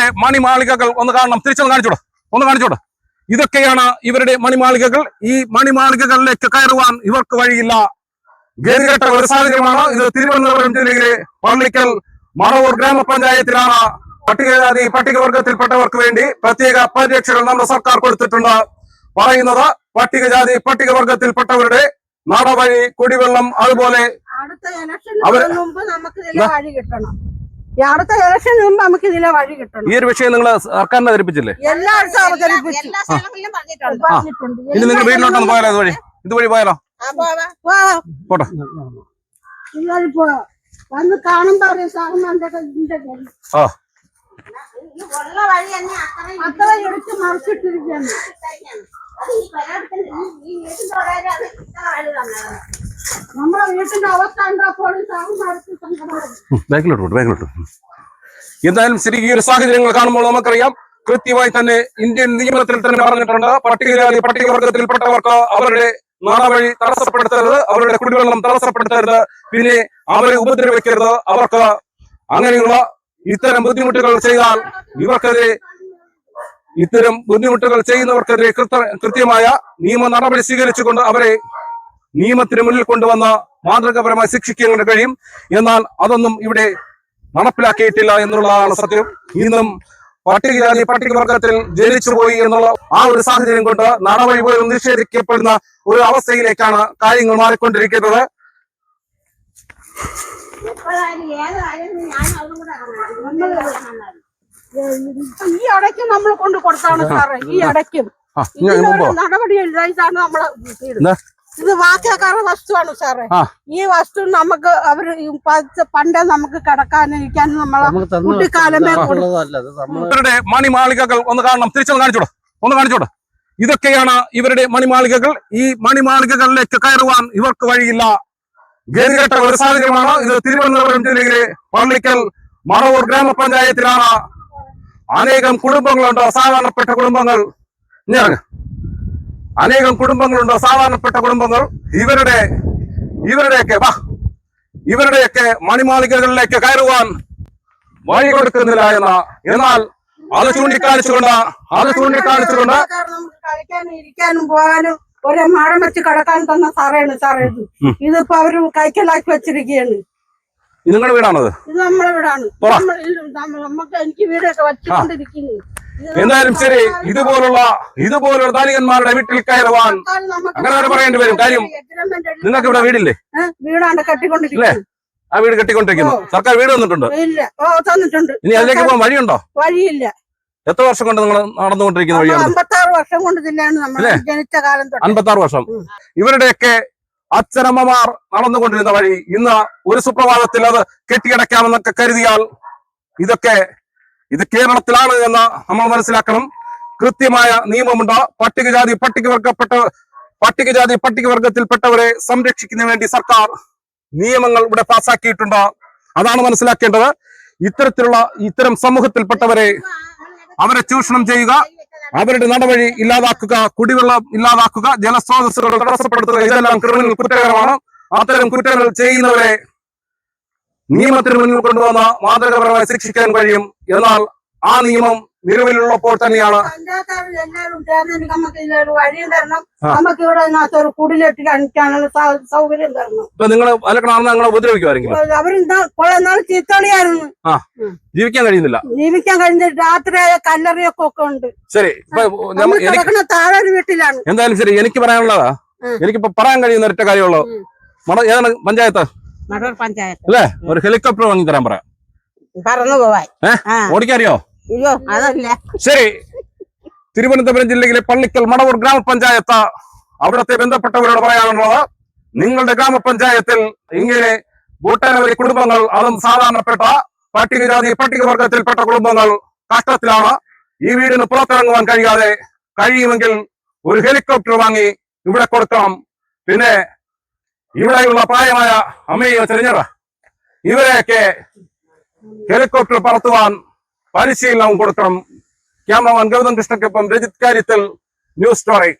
ഇവരുടെ മണിമാളികകൾ ഒന്ന് കാണണം. തിരിച്ചൊന്ന് കാണിച്ചോട്? ഒന്ന് കാണിച്ചോട്? ഇതൊക്കെയാണ് ഇവരുടെ മണിമാളികകൾ. ഈ മണിമാളികകളിലേക്ക് കയറുവാൻ ഇവർക്ക് വഴിയില്ല. ഗതികെട്ട ഒരു സാഹചര്യമാണ്. ഇത് തിരുവനന്തപുരം ജില്ലയിലെ പള്ളിക്കൽ മറവൂർ ഗ്രാമപഞ്ചായത്തിലാണ് പട്ടികജാതി പട്ടികവർഗത്തിൽപ്പെട്ടവർക്ക് വേണ്ടി പ്രത്യേക പരിരക്ഷകൾ നമ്മുടെ സർക്കാർ കൊടുത്തിട്ടുണ്ട്. പറയുന്നത് പട്ടികജാതി പട്ടികവർഗത്തിൽപ്പെട്ടവരുടെ നടവഴി കുടിവെള്ളം അതുപോലെ അടുത്ത ഇലക്ഷൻ ഇലക്ഷന് മുമ്പ് നമുക്ക് വഴി കിട്ടണം. ഈ അടുത്ത ഇലക്ഷന് മുമ്പ് നമുക്ക് ഇതിലെ വഴി കിട്ടണം. ഈ ഒരു വിഷയം നിങ്ങൾ സർക്കാരിനെ ധരിപ്പിച്ചില്ലേ എല്ലായിടത്തും അവതരിപ്പിച്ചു. എല്ലാ സ്ഥലങ്ങളിലും പറഞ്ഞിട്ടുണ്ട്. പറഞ്ഞിട്ടുണ്ട് ഇനി നിങ്ങൾ വീട്ടിലോട്ടൊന്ന് പോയാലോ ഇതുവഴി? ഇതുവഴി പോയാലോ? പോട്ടെ. ഇതുവഴി പോ വന്ന് കാണുമ്പോ അറിയാം സാറിന്റെ. ആ. അത്ര എടുത്ത് മറിച്ചിട്ടിരിക്കുകയാണ്. എന്തായാലും ശരി ഈ ഒരു സാഹചര്യങ്ങൾ കാണുമ്പോൾ നമുക്കറിയാം കൃത്യമായി തന്നെ ഇന്ത്യൻ നിയമത്തിൽ തന്നെ പറഞ്ഞിട്ടുണ്ട് പട്ടികജാതി പട്ടികവർഗത്തിൽപ്പെട്ടവർക്ക് അവരുടെ നാടവഴി തടസ്സപ്പെടുത്തരുത് അവരുടെ കുടിവെള്ളം തടസ്സപ്പെടുത്തരുത് പിന്നെ അവരെ ഉപദ്രവിക്കരുത് അവർക്ക് അങ്ങനെയുള്ള ഇത്തരം ബുദ്ധിമുട്ടുകൾ ചെയ്താൽ ഇവർക്കെതിരെ ഇത്തരം ബുദ്ധിമുട്ടുകൾ ചെയ്യുന്നവർക്കെതിരെ കൃത്യ കൃത്യമായ നിയമ നടപടി സ്വീകരിച്ചുകൊണ്ട് അവരെ നിയമത്തിന് മുന്നിൽ കൊണ്ടുവന്ന മാതൃകാപരമായി ശിക്ഷിക്കാൻ കഴിയും. എന്നാൽ അതൊന്നും ഇവിടെ നടപ്പിലാക്കിയിട്ടില്ല എന്നുള്ളതാണ് സത്യം. ഇന്നും പട്ടികജാതി പട്ടികവർഗത്തിൽ ജനിച്ചുപോയി എന്നുള്ള ആ ഒരു സാഹചര്യം കൊണ്ട് നടപടി പോലും നിഷേധിക്കപ്പെടുന്ന ഒരു അവസ്ഥയിലേക്കാണ് കാര്യങ്ങൾ മാറിക്കൊണ്ടിരിക്കുന്നത്. ഈ ഇടയ്ക്ക് നമ്മൾ കൊണ്ട് കൊടുത്താണ് സാറേ. ഈ ഇടയ്ക്കും മുമ്പോ നടപടി ഇല്ലായിട്ടാണ് നമ്മൾ ഇത്. വാക്കാക്കാരുടെ വസ്തുവാണ് സാറേ. ഈ വസ്തു നമുക്ക് അവർ പണ്ട് നമുക്ക് കിടക്കാനിരിക്കാനും നമ്മളെ കുട്ടിക്കാലമേ ഇവരുടെ മണിമാളികകൾ ഒന്ന് കാണണം. തിരിച്ചൊന്ന് കാണിച്ചോടോ? ഒന്ന് കാണിച്ചോടോ? ഇതൊക്കെയാണ് ഇവരുടെ മണിമാളികകൾ. ഈ മണിമാളികകളിലേക്ക് കയറുവാൻ ഇവർക്ക് വഴിയില്ല. ഗതികെട്ട ഒരു സാഹചര്യമാണ് ഇത് തിരുവനന്തപുരം ജില്ലയിലെ പള്ളിക്കൽ മറവൂർ ഗ്രാമപഞ്ചായത്തിലാണ്. അനേകം കുടുംബങ്ങളുണ്ട്. സാധാരണപ്പെട്ട കുടുംബങ്ങൾ. ഇറങ്ങ്. അനേകം കുടുംബങ്ങളുണ്ട് സാധാരണപ്പെട്ട കുടുംബങ്ങൾ. ഇവരുടെ ഇവരുടെയൊക്കെ വാ ഇവരുടെയൊക്കെ മണിമാളികകളിലേക്ക് കയറുവാൻ വഴി കൊടുക്കുന്നില്ല എന്ന എന്നാൽ അത് ചൂണ്ടിക്കാണിച്ചുകൊണ്ട് അത് ചൂണ്ടിക്കാണിച്ചുകൊണ്ട് കളിക്കാനും ഇരിക്കാനും പോകാനും ഒരേ മഴം വെച്ച് കിടക്കാൻ തന്ന സാറേണ് സാറേ ഇത്. ഇതിപ്പോ അവർ കൈക്കലാക്കി വെച്ചിരിക്കുകയാണ് നിങ്ങളുടെ വീടാണത് ഇത്? നമ്മളെ വീടാണ്. നമുക്ക് എനിക്ക് വീടൊക്കെ വെച്ചുകൊണ്ടിരിക്കുന്നു. എന്തായാലും ശരി ഇതുപോലുള്ള ഇതുപോലുള്ള ധനികന്മാരുടെ വീട്ടിൽ കയറുവാൻ അങ്ങനെ അവർ പറയേണ്ടി വരും. കാര്യം നിങ്ങൾക്ക് ഇവിടെ വീടില്ലേ? ഏ, വീടാണ്ട് ആ വീട് കെട്ടിക്കൊണ്ടിരിക്കുന്നു. സർക്കാർ വീട് തന്നിട്ടുണ്ട്. ഇനി അതിലേക്ക് പോകാൻ വഴിയുണ്ടോ? വഴിയില്ല. എത്ര വർഷം കൊണ്ട് നിങ്ങൾ നടന്നുകൊണ്ടിരിക്കുന്ന വഴിയാണ്? അമ്പത്താറ് വർഷം കൊണ്ട് തന്നെയാണ് ജനിച്ച കാലം അൻപത്തി വർഷം. ഇവരുടെയൊക്കെ അച്ഛനമ്മമാർ നടന്നുകൊണ്ടിരുന്ന വഴി ഇന്ന് ഒരു സുപ്രഭാതത്തിൽ അത് കെട്ടിയടയ്ക്കാമെന്നൊക്കെ കരുതിയാൽ ഇതൊക്കെ ഇത് കേരളത്തിലാണ് എന്ന് നമ്മൾ മനസ്സിലാക്കണം. കൃത്യമായ നിയമമുണ്ട്. പട്ടികജാതി പട്ടികവർഗപ്പെട്ട പട്ടികജാതി പട്ടികവർഗത്തിൽപ്പെട്ടവരെ സംരക്ഷിക്കുന്നതിന് വേണ്ടി സർക്കാർ നിയമങ്ങൾ ഇവിടെ പാസാക്കിയിട്ടുണ്ട്. അതാണ് മനസ്സിലാക്കേണ്ടത്. ഇത്തരത്തിലുള്ള ഇത്തരം സമൂഹത്തിൽപ്പെട്ടവരെ അവരെ ചൂഷണം ചെയ്യുക അവരുടെ നടപടി ഇല്ലാതാക്കുക കുടിവെള്ളം ഇല്ലാതാക്കുക ജലസ്രോതസ്സുകൾ തടസ്സപ്പെടുത്തുക ഇതെല്ലാം ക്രിമിനൽ കുറ്റകരമാണ്. അത്തരം കുറ്റങ്ങൾ ചെയ്യുന്നവരെ നിയമത്തിന് മുന്നിൽ കൊണ്ടുവന്ന മാതൃകപരമായി ശിക്ഷിക്കാൻ കഴിയും എന്നാൽ ആ നിയമം നിലവിലുള്ളപ്പോൾ തന്നെയാണ്. പഞ്ചായത്തുകാരിൽ എല്ലാവരും ചേർന്ന് നമുക്ക് ഇതിലൊരു വഴിയും തരണം. നമുക്ക് ഇവിടെ ഇതിനകത്ത് ഒരു കുടിലെട്ടി കാണിക്കാനുള്ള സൗ- സൗകര്യം തരണം. ഇപ്പൊ നിങ്ങൾ അലക്കണമെന്ന് നിങ്ങളെ ഉപദ്രവിക്കുമായിരിക്കും അവരെന്താ കുറെ നാൾ ചീത്തളിയായിരുന്നു. ജീവിക്കാൻ കഴിയുന്നില്ല. ജീവിക്കാൻ കഴിഞ്ഞ രാത്രിയായ കല്ലറിയൊക്കെ ഒക്കെ ഉണ്ട്. ശരി. കിടക്കുന്ന താഴെ ഒരു വീട്ടിലാണ്. എന്തായാലും ശരി. എനിക്ക് പറയാനുള്ളതാ. എനിക്കിപ്പോ പറയാൻ കഴിയുന്ന ഒറ്റ കാര്യമുള്ളൂ ഏതാണ് പഞ്ചായത്ത്? നടൂർ പഞ്ചായത്ത്. അല്ലേ? ഒരു ഹെലികോപ്റ്റർ വാങ്ങി തരാൻ പറയാം. പറന്നു പോവാൻ. ഓടിക്കാറിയോ അയ്യോ അതല്ല. ശരി. തിരുവനന്തപുരം ജില്ലയിലെ പള്ളിക്കൽ മടവൂർ ഗ്രാമപഞ്ചായത്ത് അവിടത്തെ ബന്ധപ്പെട്ടവരോട് പറയാനുള്ളത് നിങ്ങളുടെ ഗ്രാമപഞ്ചായത്തിൽ ഇങ്ങനെ ഒട്ടനവധി കുടുംബങ്ങൾ അതും സാധാരണപ്പെട്ട പട്ടികജാതി പട്ടികവർഗത്തിൽപ്പെട്ട കുടുംബങ്ങൾ കഷ്ടത്തിലാണ്. ഈ വീടിന് പുറത്തിറങ്ങുവാൻ കഴിയാതെ കഴിയുമെങ്കിൽ ഒരു ഹെലികോപ്റ്റർ വാങ്ങി ഇവിടെ കൊടുക്കണം. പിന്നെ ഇവിടെയുള്ള പ്രായമായ അമ്മയോ തിരഞ്ഞറ ഇവരെയൊക്കെ ഹെലികോപ്റ്റർ പറത്തുവാൻ പരിശീലനവും കൊടുക്കണം. ക്യാമറമാൻ ഗൗതം കൃഷ്ണക്കൊപ്പം രജിത് കാര്യത്തിൽ ന്യൂസ് സ്റ്റോറി.